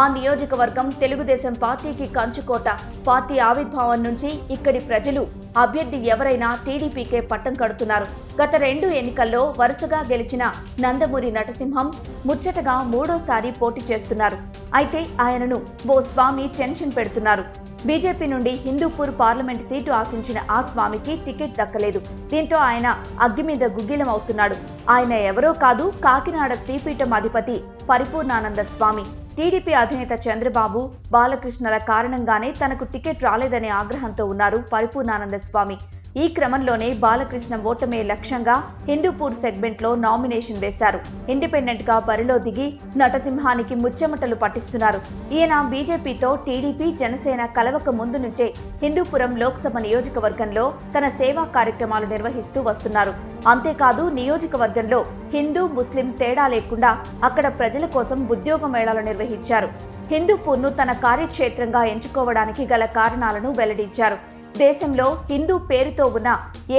ఆ నియోజకవర్గం తెలుగుదేశం పార్టీకి కంచుకోట పార్టీ ఆవిర్భావం నుంచి ఇక్కడి ప్రజలు అభ్యర్థి ఎవరైనా టీడీపీకే పట్టం కడుతున్నారు. గత రెండు ఎన్నికల్లో వరుసగా గెలిచిన నందమూరి నటసింహం ముచ్చటగా మూడోసారి పోటీ చేస్తున్నారు. అయితే ఆయనను ఓ స్వామి టెన్షన్ పెడుతున్నారు. బీజేపీ నుండి హిందూపూర్ పార్లమెంట్ సీటు ఆశించిన ఆ స్వామికి టికెట్ దక్కలేదు. దీంతో ఆయన అగ్గి మీద గుగ్గిలం అవుతున్నాడు ఆయన ఎవరో కాదు కాకినాడ శ్రీపీఠం అధిపతి పరిపూర్ణానంద స్వామి. టీడీపీ అధినేత చంద్రబాబు బాలకృష్ణల కారణంగానే తనకు టికెట్ రాలేదనే ఆగ్రహంతో ఉన్నారు పరిపూర్ణానంద స్వామి. ఈ క్రమంలోనే బాలకృష్ణ ఓటమే లక్ష్యంగా హిందూపూర్ సెగ్మెంట్లో నామినేషన్ వేశారు. ఇండిపెండెంట్గా బరిలో దిగి నటసింహానికి ముచ్చెమటలు పట్టిస్తున్నారు. ఈయన బీజేపీతో టీడీపీ జనసేన కలవక ముందు నుంచే హిందూపురం లోక్సభ నియోజకవర్గంలో తన సేవా కార్యక్రమాలు నిర్వహిస్తూ వస్తున్నారు. అంతేకాదు నియోజకవర్గంలో హిందూ ముస్లిం తేడా లేకుండా అక్కడ ప్రజల కోసం ఉద్యోగ మేళాలు నిర్వహించారు. హిందూపూర్ను తన కార్యక్షేత్రంగా ఎంచుకోవడానికి గల కారణాలను వెల్లడించారు. దేశంలో హిందూ పేరుతో ఉన్న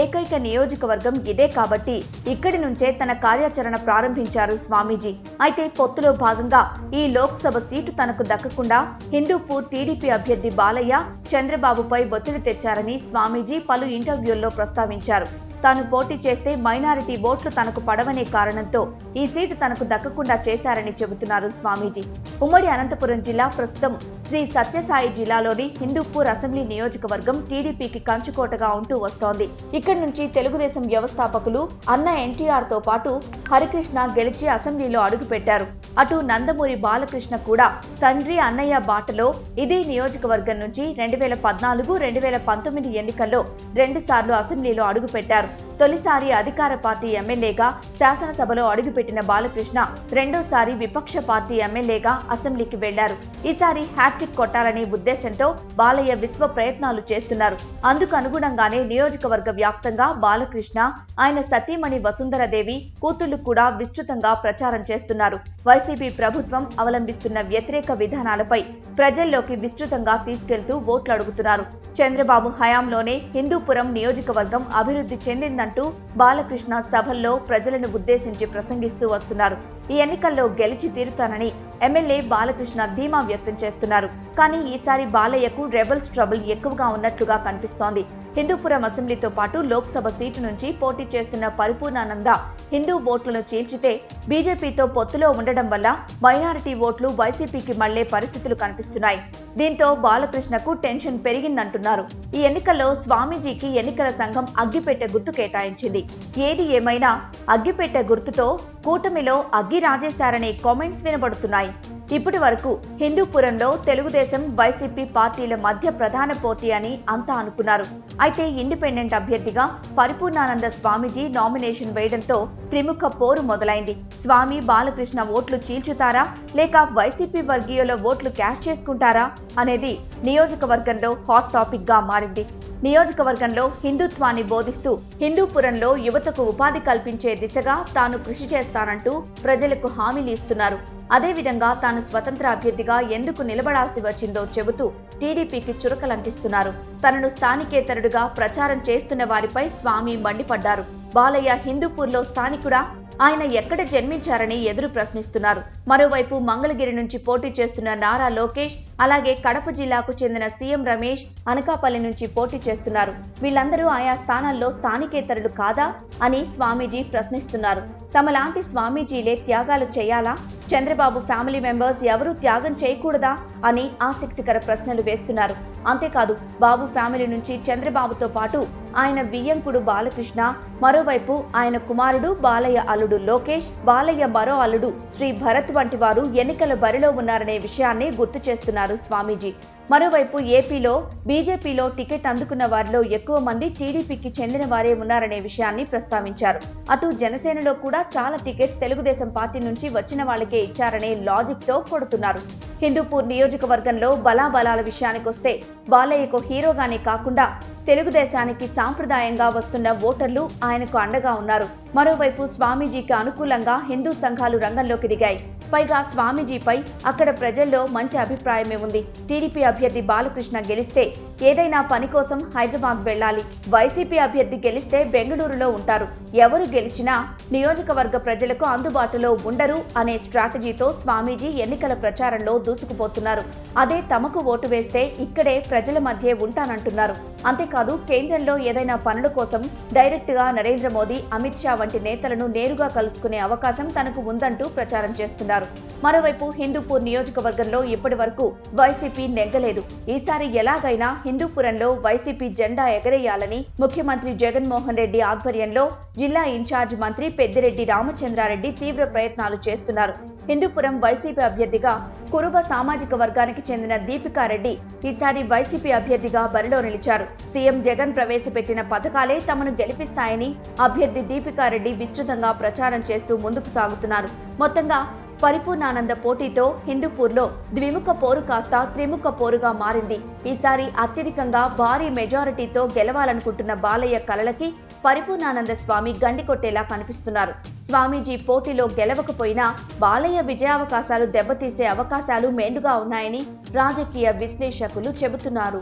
ఏకైక నియోజకవర్గం ఇదే కాబట్టి ఇక్కడి నుంచే తన కార్యాచరణ ప్రారంభించారు స్వామీజీ. అయితే పొత్తులో భాగంగా ఈ లోక్సభ సీటు తనకు దక్కకుండా హిందూపూర్ టీడీపీ అభ్యర్థి బాలయ్య చంద్రబాబుపై ఒత్తిడి తెచ్చారని స్వామీజీ పలు ఇంటర్వ్యూల్లో ప్రస్తావించారు. తాను పోటీ చేస్తే మైనారిటీ ఓట్లు తనకు పడవనే కారణంతో ఈ సీటు తనకు దక్కకుండా చేశారని చెబుతున్నారు స్వామీజీ. ఉమ్మడి అనంతపురం జిల్లా ప్రస్తుతం శ్రీ సత్యసాయి జిల్లాలోని హిందూపూర్ అసెంబ్లీ నియోజకవర్గం టీడీపీకి కంచుకోటగా ఉంటూ వస్తోంది. ఇక్కడి నుంచి తెలుగుదేశం వ్యవస్థాపకులు అన్న ఎన్టీఆర్తో పాటు హరికృష్ణ గెలిచి అసెంబ్లీలో అడుగుపెట్టారు. అటు నందమూరి బాలకృష్ణ కూడా తండ్రి అన్నయ్య బాటలో ఇదే నియోజకవర్గం నుంచి రెండు వేల పద్నాలుగు రెండు వేల పంతొమ్మిది ఎన్నికల్లో రెండుసార్లు అసెంబ్లీలో అడుగుపెట్టారు. తొలిసారి అధికార పార్టీ ఎమ్మెల్యేగా శాసనసభలో అడుగుపెట్టిన బాలకృష్ణ రెండోసారి విపక్ష పార్టీ ఎమ్మెల్యేగా అసెంబ్లీకి వెళ్ళారు. ఈసారి హ్యాట్రిక్ కొట్టాలనే ఉద్దేశంతో బాలయ్య విశ్వ ప్రయత్నాలు చేస్తున్నారు. అందుకు అనుగుణంగానే నియోజకవర్గ వ్యాప్తంగా బాలకృష్ణ ఆయన సతీమణి వసుంధరదేవి కూతుళ్ళు కూడా విస్తృతంగా ప్రచారం చేస్తున్నారు. వైసీపీ ప్రభుత్వం అవలంబిస్తున్న వ్యతిరేక విధానాలపై ప్రజల్లోకి విస్తృతంగా తీసుకెళ్తూ ఓట్లు అడుగుతున్నారు చంద్రబాబు హయాంలోనే హిందూపురం నియోజకవర్గం అభివృద్ధి చెందిందంటూ బాలకృష్ణ సభల్లో ప్రజలను ఉద్దేశించి ప్రసంగిస్తూ వస్తున్నారు. ఈ ఎన్నికల్లో గెలిచి తీరుతానని ఎమ్మెల్యే బాలకృష్ణ ధీమా వ్యక్తం చేస్తున్నారు. కానీ ఈసారి బాలయ్యకు రెబల్స్ ట్రబుల్ ఎక్కువగా ఉన్నట్లుగా కనిపిస్తోంది. హిందూపురం అసెంబ్లీతో పాటు లోక్సభ సీటు నుంచి పోటీ చేస్తున్న పరిపూర్ణానంద హిందూ ఓట్లను చీల్చితే బీజేపీతో పొత్తులో ఉండడం వల్ల మైనారిటీ ఓట్లు వైసీపీకి మళ్ళే పరిస్థితులు కనిపిస్తున్నాయి. దీంతో బాలకృష్ణకు టెన్షన్ పెరిగిందంటున్నారు. ఈ ఎన్నికల్లో స్వామీజీకి ఎన్నికల సంఘం అగ్గిపెట్టె గుర్తు కేటాయించింది. ఏది ఏమైనా అగ్గిపెట్టె గుర్తుతో కూటమిలో అగ్గి రాజేశారనే కామెంట్స్ వినబడుతున్నాయి. ఇప్పటి వరకు హిందూపురంలో తెలుగుదేశం వైసీపీ పార్టీల మధ్య ప్రధాన పోటీ అని అంతా అనుకున్నారు. అయితే ఇండిపెండెంట్ అభ్యర్థిగా పరిపూర్ణానంద స్వామీజీ నామినేషన్ వేయడంతో త్రిముఖ పోరు మొదలైంది. స్వామి బాలకృష్ణ ఓట్లు చీల్చుతారా? లేక వైసీపీ వర్గీయుల ఓట్లు క్యాష్ చేసుకుంటారా? అనేది నియోజకవర్గంలో హాట్ టాపిక్గా మారింది. నియోజకవర్గంలో హిందుత్వాన్ని బోధిస్తూ హిందూపురంలో యువతకు ఉపాధి కల్పించే దిశగా తాను కృషి చేస్తానంటూ ప్రజలకు హామీలు ఇస్తున్నారు. అదేవిధంగా తాను స్వతంత్ర అభ్యర్థిగా ఎందుకు నిలబడాల్సి వచ్చిందో చెబుతూ టీడీపీకి చురకలంటిస్తున్నారు. తనను స్థానికేతరుడుగా ప్రచారం చేస్తున్న వారిపై స్వామి మండిపడ్డారు. బాలయ్య హిందూపూర్లో స్థానికుడా? ఆయన ఎక్కడ జన్మించారని ఎదురు ప్రశ్నిస్తున్నారు. మరోవైపు మంగళగిరి నుంచి పోటీ చేస్తున్న నారా లోకేష్ అలాగే కడప జిల్లాకు చెందిన సీఎం రమేష్ అనకాపల్లి నుంచి పోటీ చేస్తున్నారు. వీళ్ళందరూ ఆయా స్థానాల్లో స్థానికేతరులు కాదా అని స్వామీజీ ప్రశ్నిస్తున్నారు. తమలాంటి స్వామీజీలే త్యాగాలు చేయాలా? చంద్రబాబు ఫ్యామిలీ మెంబర్స్ ఎవరూ త్యాగం చేయకూడదా అని ఆసక్తికర ప్రశ్నలు వేస్తున్నారు. అంతేకాదు బాబు ఫ్యామిలీ నుంచి చంద్రబాబుతో పాటు ఆయన బియ్యంకుడు బాలకృష్ణ మరోవైపు ఆయన కుమారుడు బాలయ్య అల్లుడు లోకేష్ బాలయ్య మరో అల్లుడు శ్రీ భరత్ వంటి వారు ఎన్నికల బరిలో ఉన్నారనే విషయాన్ని గుర్తు చేస్తున్నారు స్వామీజీ. మరోవైపు ఏపీలో బీజేపీలో టికెట్ అందుకున్న వారిలో ఎక్కువ మంది టీడీపీకి చెందిన వారే ఉన్నారనే విషయాన్ని ప్రస్తావించారు. అటు జనసేనలో కూడా చాలా టికెట్స్ తెలుగుదేశం పార్టీ నుంచి వచ్చిన వాళ్ళకే ఇచ్చారనే లాజిక్తో కొడుతున్నారు. హిందూపూర్ నియోజకవర్గంలో బలాబలాల విషయానికొస్తే బాలయ్యకు హీరోగానే కాకుండా తెలుగుదేశానికి సాంప్రదాయంగా వస్తున్న ఓటర్లు ఆయనకు అండగా ఉన్నారు. మరోవైపు స్వామీజీకి అనుకూలంగా హిందూ సంఘాలు రంగంలోకి దిగాయి. పైగా స్వామీజీపై అక్కడ ప్రజల్లో మంచి అభిప్రాయమే ఉంది. టీడీపీ అభ్యర్థి బాలకృష్ణ గెలిస్తే ఏదైనా పని కోసం హైదరాబాద్ వెళ్ళాలి. వైసీపీ అభ్యర్థి గెలిస్తే బెంగళూరులో ఉంటారు. ఎవరు గెలిచినా నియోజకవర్గ ప్రజలకు అందుబాటులో ఉండరు అనే స్ట్రాటజీతో స్వామీజీ ఎన్నికల ప్రచారంలో దూసుకుపోతున్నారు. అదే తమకు ఓటు వేస్తే ఇక్కడే ప్రజల మధ్య ఉంటానంటున్నారు. అంతేకాదు కేంద్రంలో ఏదైనా పనుల కోసం డైరెక్ట్గా నరేంద్ర మోదీ అమిత్ షా వంటి నేతలను నేరుగా కలుసుకునే అవకాశం తనకు ఉందంటూ ప్రచారం చేస్తున్నారు. మరోవైపు హిందూపూర్ నియోజకవర్గంలో ఇప్పటి వరకు వైసీపీ నెగ్గలేదు. ఈసారి ఎలాగైనా హిందూపురంలో వైసీపీ జెండా ఎగరేయాలని ముఖ్యమంత్రి జగన్మోహన్ రెడ్డి ఆధ్వర్యంలో జిల్లా ఇన్ఛార్జ్ మంత్రి పెద్దిరెడ్డి రామచంద్రారెడ్డి తీవ్ర ప్రయత్నాలు చేస్తున్నారు. హిందూపురం వైసీపీ అభ్యర్థిగా కురుబ సామాజిక వర్గానికి చెందిన దీపికారెడ్డి ఈసారి వైసీపీ అభ్యర్థిగా బరిలో నిలిచారు. సీఎం జగన్ ప్రవేశపెట్టిన పథకాలే తమను గెలిపిస్తాయని అభ్యర్థి దీపికారెడ్డి విస్తృతంగా ప్రచారం చేస్తూ ముందుకు సాగుతున్నారు. మొత్తంగా పరిపూర్ణానంద పోటీతో హిందూపూర్లో ద్విముఖ పోరు కాస్త త్రిముఖ పోరుగా మారింది. ఈసారి అత్యధికంగా భారీ మెజారిటీతో గెలవాలనుకుంటున్న బాలయ్య కలలకి పరిపూర్ణానంద స్వామి గండి కొట్టేలా కనిపిస్తున్నారు. స్వామీజీ పోటీలో గెలవకపోయినా బాలయ్య విజయావకాశాలు దెబ్బతీసే అవకాశాలు మెండుగా ఉన్నాయని రాజకీయ విశ్లేషకులు చెబుతున్నారు.